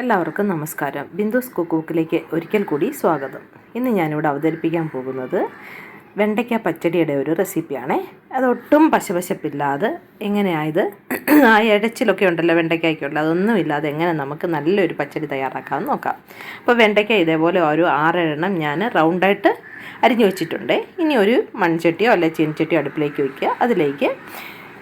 എല്ലാവർക്കും നമസ്കാരം. ബിന്ദുസ് കുക്കൂക്കിലേക്ക് ഒരിക്കൽ കൂടി സ്വാഗതം. ഇന്ന് ഞാനിവിടെ അവതരിപ്പിക്കാൻ പോകുന്നത് വെണ്ടയ്ക്ക പച്ചടിയുടെ ഒരു റെസിപ്പിയാണ്. അതൊട്ടും പശപശപ്പില്ലാതെ എങ്ങനെയായത്? ആ ഇടച്ചിലൊക്കെ ഉണ്ടല്ലോ വെണ്ടയ്ക്കായ്ക്കുള്ള. അതൊന്നുമില്ലാതെ എങ്ങനെ നമുക്ക് നല്ലൊരു പച്ചടി തയ്യാറാക്കാമെന്ന് നോക്കാം. അപ്പോൾ വെണ്ടയ്ക്ക ഇതേപോലെ ഒരു ആറെണ്ണം ഞാൻ റൗണ്ടായിട്ട് അരിഞ്ഞു വെച്ചിട്ടുണ്ട്. ഇനി ഒരു മൺചട്ടിയോ അല്ലെങ്കിൽ ചീനച്ചട്ടിയോ അടുപ്പിലേക്ക് വയ്ക്കുക അതിലേക്ക്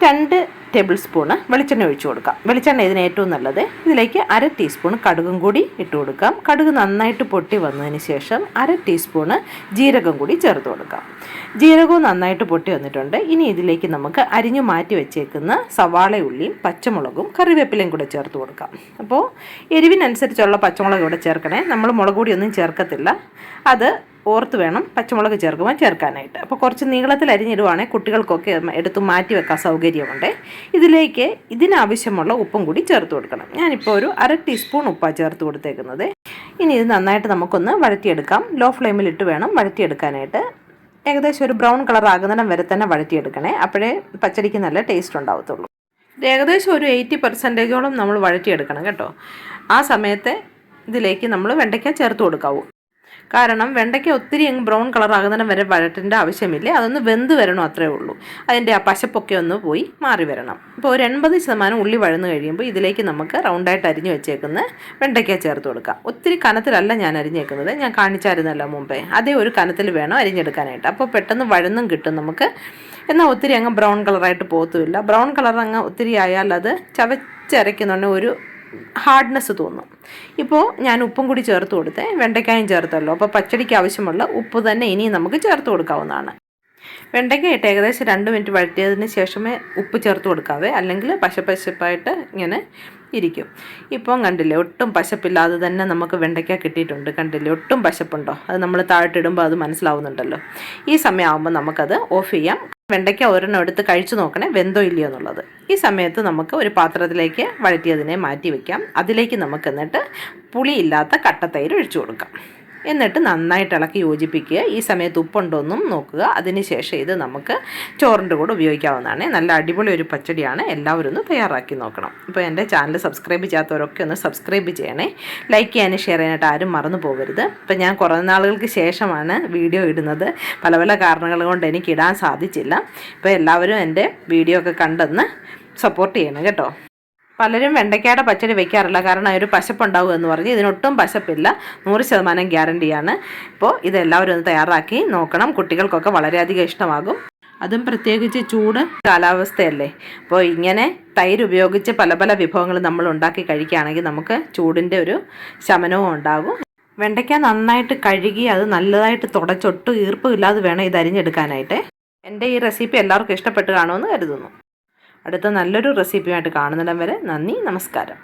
രണ്ട് ടേബിൾ സ്പൂണ് വെളിച്ചെണ്ണ ഒഴിച്ചു കൊടുക്കാം. വെളിച്ചെണ്ണ ഇതിന് ഏറ്റവും നല്ലത്. ഇതിലേക്ക് അര ടീസ്പൂൺ കടുകും കൂടി ഇട്ട് കൊടുക്കാം. കടുക് നന്നായിട്ട് പൊട്ടി വന്നതിന് ശേഷം അര ടീസ്പൂണ് ജീരകം കൂടി ചേർത്ത് കൊടുക്കാം. ജീരകവും നന്നായിട്ട് പൊട്ടി വന്നിട്ടുണ്ട്. ഇനി ഇതിലേക്ക് നമുക്ക് അരിഞ്ഞു മാറ്റി വെച്ചേക്കുന്ന സവാള ഉള്ളിയും പച്ചമുളകും കറിവേപ്പിലയും കൂടെ ചേർത്ത് കൊടുക്കാം. അപ്പോൾ എരിവിനനുസരിച്ചുള്ള പച്ചമുളക് ഇവിടെ ചേർക്കണേ. നമ്മൾ മുളക് ഒന്നും ചേർക്കത്തില്ല. അത് ഓർത്ത് വേണം പച്ചമുളക് ചേർക്കുമ്പോൾ ചേർക്കാനായിട്ട്. അപ്പോൾ കുറച്ച് നീളത്തിൽ അരിഞ്ഞിടുവാണെങ്കിൽ കുട്ടികൾക്കൊക്കെ എടുത്ത് മാറ്റി വെക്കാൻ സൗകര്യമുണ്ട്. ഇതിലേക്ക് ഇതിനാവശ്യമുള്ള ഉപ്പും കൂടി ചേർത്ത് കൊടുക്കണം. ഞാനിപ്പോൾ ഒരു അര ടീസ്പൂൺ ഉപ്പാണ് ചേർത്ത് കൊടുത്തേക്കുന്നത്. ഇനി ഇത് നന്നായിട്ട് നമുക്കൊന്ന് വഴറ്റിയെടുക്കാം. ലോ ഫ്ലെയിമിലിട്ട് വേണം വഴറ്റിയെടുക്കാനായിട്ട്. ഏകദേശം ഒരു ബ്രൗൺ കളർ ആകുന്നിടം വരെ തന്നെ വഴറ്റിയെടുക്കണേ. അപ്പോഴേ പച്ചടിക്ക് നല്ല ടേസ്റ്റ് ഉണ്ടാവത്തുള്ളൂ. ഏകദേശം ഒരു എയ്റ്റി പെർസെന്റേജോളം നമ്മൾ വഴറ്റിയെടുക്കണം കേട്ടോ. ആ സമയത്തെ ഇതിലേക്ക് നമ്മൾ വെണ്ടയ്ക്ക ചേർത്ത് കൊടുക്കാവൂ. കാരണം വെണ്ടയ്ക്ക ഒത്തിരി അങ്ങ് ബ്രൗൺ കളർ ആകുന്നതിന് വരെ വഴറ്റേണ്ട ആവശ്യമില്ല? അതൊന്ന് വെന്ത് വരണോ അത്രേ ഉള്ളൂ. അതിന്റെ ആ പശപ്പൊക്കെ ഒന്ന് പോയി മാറി വരണം. ഇപ്പോൾ ഒരു എൺപത് ശതമാനം ഉള്ളി വഴന്ന് കഴിയുമ്പോൾ ഇതിലേക്ക് നമുക്ക് റൗണ്ടായിട്ട് അരിഞ്ഞു വെച്ചേക്കുന്ന വെണ്ടയ്ക്ക ചേർത്ത് കൊടുക്കാം. ഒത്തിരി കനത്തിലല്ല ഞാൻ അരിഞ്ഞേക്കുന്നത്. ഞാൻ കാണിച്ചായിരുന്നല്ലോ മുമ്പേ. അതേ ഒരു കനത്തിൽ വേണം അരിഞ്ഞെടുക്കാനായിട്ട്. അപ്പോൾ പെട്ടെന്ന് വഴന്നും കിട്ടും നമുക്ക്. എന്നാൽ ഒത്തിരി അങ്ങ് ബ്രൗൺ കളറായിട്ട് പോകത്തുമില്ല ബ്രൗൺ കളർ അങ്ങ് ഒത്തിരി ആയാൽ അത് ചവച്ചരയ്ക്കുന്നുണ്ടെങ്കിൽ ഒരു ഹാർഡ്നെസ് തോന്നും. ഇപ്പോൾ ഞാൻ ഉപ്പും കൂടി ചേർത്ത് കൊടുത്തേ വെണ്ടയ്ക്കായും ചേർത്തല്ലോ. അപ്പോൾ പച്ചടിക്ക് ആവശ്യമുള്ള ഉപ്പ് തന്നെ ഇനി നമുക്ക് ചേർത്ത് കൊടുക്കാവുന്നതാണ്. വെണ്ടയ്ക്ക ഇട്ട് ഏകദേശം രണ്ട് മിനിറ്റ് വഴറ്റിയതിന് ശേഷമേ ഉപ്പ് ചേർത്ത് കൊടുക്കാവേ. അല്ലെങ്കിൽ പശപ്പശപ്പായിട്ട് ഇങ്ങനെ ഇരിക്കും. ഇപ്പം കണ്ടില്ലേ ഒട്ടും പശപ്പില്ലാതെ തന്നെ നമുക്ക് വെണ്ടയ്ക്ക കിട്ടിയിട്ടുണ്ട്. കണ്ടില്ലേ ഒട്ടും പശപ്പുണ്ടോ? അത് നമ്മൾ താഴോട്ടിടുമ്പോൾ അത് മനസ്സിലാവുന്നുണ്ടല്ലോ. ഈ സമയമാകുമ്പോൾ നമുക്കത് ഓഫ് ചെയ്യാം. വെണ്ടയ്ക്ക ഒരെണ്ണം എടുത്ത് കഴിച്ചു നോക്കണേ വെന്തോ ഇല്ലയോ എന്നുള്ളത്. ഈ സമയത്ത് നമുക്ക് ഒരു പാത്രത്തിലേക്ക് വഴറ്റിയതിനെ മാറ്റി വയ്ക്കാം അതിലേക്ക് നമുക്ക് എന്നിട്ട് പുളിയില്ലാത്ത കട്ടത്തൈര് ഒഴിച്ചു കൊടുക്കാം. എന്നിട്ട് നന്നായിട്ട് ഇളക്കി യോജിപ്പിക്കുക. ഈ സമയത്ത് ഉപ്പുണ്ടോന്നും നോക്കുക. അതിനുശേഷം ഇത് നമുക്ക് ചോറിന്റെ കൂടെ ഉപയോഗിക്കാവുന്നതാണ്. നല്ല അടിപൊളി ഒരു പച്ചടിയാണ്. എല്ലാവരും ഒന്ന് തയ്യാറാക്കി നോക്കണം. ഇപ്പോൾ എന്റെ ചാനൽ സബ്സ്ക്രൈബ് ചെയ്യാത്തവരൊക്കെ ഒന്ന് സബ്സ്ക്രൈബ് ചെയ്യണേ. ലൈക്ക് ചെയ്യാനും ഷെയർ ചെയ്യാനായിട്ട് ആരും മറന്നു പോകരുത്. ഇപ്പം ഞാൻ കുറേ നാളുകൾക്ക് ശേഷമാണ് വീഡിയോ ഇടുന്നത്. പല പല കാരണങ്ങൾ കൊണ്ട് എനിക്ക് ഇടാൻ സാധിച്ചില്ല. ഇപ്പോൾ എല്ലാവരും എന്റെ വീഡിയോ ഒക്കെ കണ്ടെന്ന് സപ്പോർട്ട് ചെയ്യണം കേട്ടോ. പലരും വെണ്ടയ്ക്കയുടെ പച്ചടി വെക്കാറില്ല. കാരണം ഒരു പശപ്പുണ്ടാവും എന്ന് പറഞ്ഞ് ഇതിനൊട്ടും പശപ്പില്ല. നൂറ് ശതമാനം ഗ്യാരണ്ടിയാണ്. ഇപ്പോൾ ഇതെല്ലാവരും ഒന്ന് തയ്യാറാക്കി നോക്കണം. കുട്ടികൾക്കൊക്കെ വളരെയധികം ഇഷ്ടമാകും. അതും പ്രത്യേകിച്ച് ചൂട് കാലാവസ്ഥയല്ലേ. അപ്പോൾ ഇങ്ങനെ തൈര് ഉപയോഗിച്ച് പല പല വിഭവങ്ങൾ നമ്മൾ ഉണ്ടാക്കി കഴിക്കുകയാണെങ്കിൽ നമുക്ക് ചൂടിന്റെ ഒരു ശമനവും ഉണ്ടാകും. വെണ്ടയ്ക്ക നന്നായിട്ട് കഴുകി അത് നല്ലതായിട്ട് തുടച്ചൊട്ട് ഈർപ്പമില്ലാതെ വേണം ഇത് അരിഞ്ഞെടുക്കാനായിട്ട്. എന്റെ ഈ റെസിപ്പി എല്ലാവർക്കും ഇഷ്ടപ്പെട്ട് കാണുമെന്ന് കരുതുന്നു. അടുത്ത നല്ലൊരു റെസിപ്പിയുമായിട്ട് കാണുന്നിടം വരെ നന്ദി നമസ്കാരം.